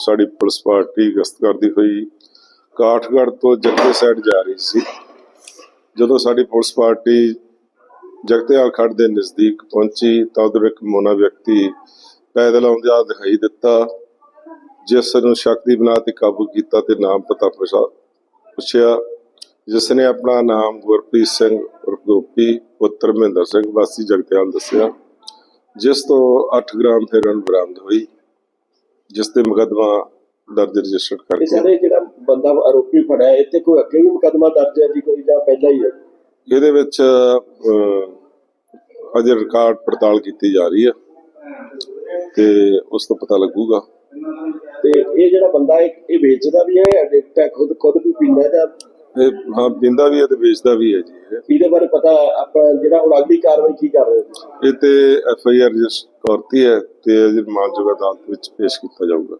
ਸਾਡੀ police party ਗਸ਼ਤ ਕਰਦੀ ਹੋਈ ਕਾਠਗੜ੍ਹ ਤੋਂ ਜੱਗੇ ਸਾਈਡ ਜਾ ਰਹੀ ਸੀ। ਜਦੋਂ ਸਾਡੀ ਪੁਲਿਸ ਪਾਰਟੀ ਜਗਤੇਵਾਲ ਖੱਡ ਦੇ ਨਜ਼ਦੀਕ ਪਹੁੰਚੀ ਤਾਂ ਉਧਰ ਇੱਕ ਮੋਨਾ ਵਿਅਕਤੀ ਪੈਦਲ ਆਉਂਦਾ ਦਿਖਾਈ ਦਿੱਤਾ, ਜਿਸ ਨੂੰ ਸ਼ੱਕ ਦੀ ਬਣਾ ਤੇ ਕਾਬੂ ਕੀਤਾ ਤੇ ਨਾਮ ਪਤਾ ਪੁੱਛਾ, ਪੁੱਛਿਆ, ਜਿਸ ਨੇ ਆਪਣਾ ਨਾਮ ਗੁਰਪ੍ਰੀਤ ਸਿੰਘ ਉਰਫ ਗੋਪੀ, ਪੁੱਤਰ ਮਹਿੰਦਰ ਸਿੰਘ ਵਾਸੀ ਜਗਤਿਆਲ ਦੱਸਿਆ, ਜਿਸ ਤੋਂ 8 ਗ੍ਰਾਮ ਫੇਰਨ ਬਰਾਮਦ ਹੋਈ। ਜਿਸ ਤੇ ਮੁਕੱਦਮਾ ਦਰਜ ਰਜਿਸਟਰ ਕਰਕੇ ਸਾਰੇ ਜਿਹੜਾ ਬੰਦਾ ਆਰੋਪੀ ਫੜਿਆ ਇਹ ਤੇ ਕੋਈ ਅੱਗੇ ਵੀ ਮੁਕੱਦਮਾ ਦਰਜ ਹੈ ਜੀ ਕੋਈ ਜਾਂ ਪਹਿਲਾਂ ਹੀ ਹੈ? ਇਹਦੇ ਵਿੱਚ ਅਜੇ ਰਿਕਾਰਡ ਪੜਤਾਲ ਕੀਤੀ ਜਾ ਰਹੀ ਹੈ ਤੇ ਉਸ ਤੋਂ ਪਤਾ ਲੱਗੂਗਾ। ਤੇ ਇਹ ਜਿਹੜਾ ਬੰਦਾ ਇਹ ਵੇਚਦਾ ਵੀ ਹੈ ਐਡਿਕਟ ਹੈ ਖੁਦ ਖੁਦ ਵੀ ਪੀਂਦਾ ਹੈ ਇਹ ਹਾਂ ਪੀਂਦਾ ਵੀ ਹੈ ਤੇ ਵੇਚਦਾ ਵੀ ਹੈ ਜੀ ਇਹ। ਇਹਦੇ ਬਾਰੇ ਜਿਹੜਾ ਹੁਣ ਅਗਲੀ ਕਾਰਵਾਈ ਕੀ ਕਰ ਰਹੇ ਹੋ ਤੁਸੀਂ? ਇਹ ਤੇ ਐਫ ਆਈ ਆਰ ਰਜਿਸਟਰ ਕਰਤੀ ਹੈ ਤੇ ਅਜੇ ਮਾਨਯੋਗ ਅਦਾਲਤ ਵਿੱਚ ਪੇਸ਼ ਕੀਤਾ ਜਾਊਗਾ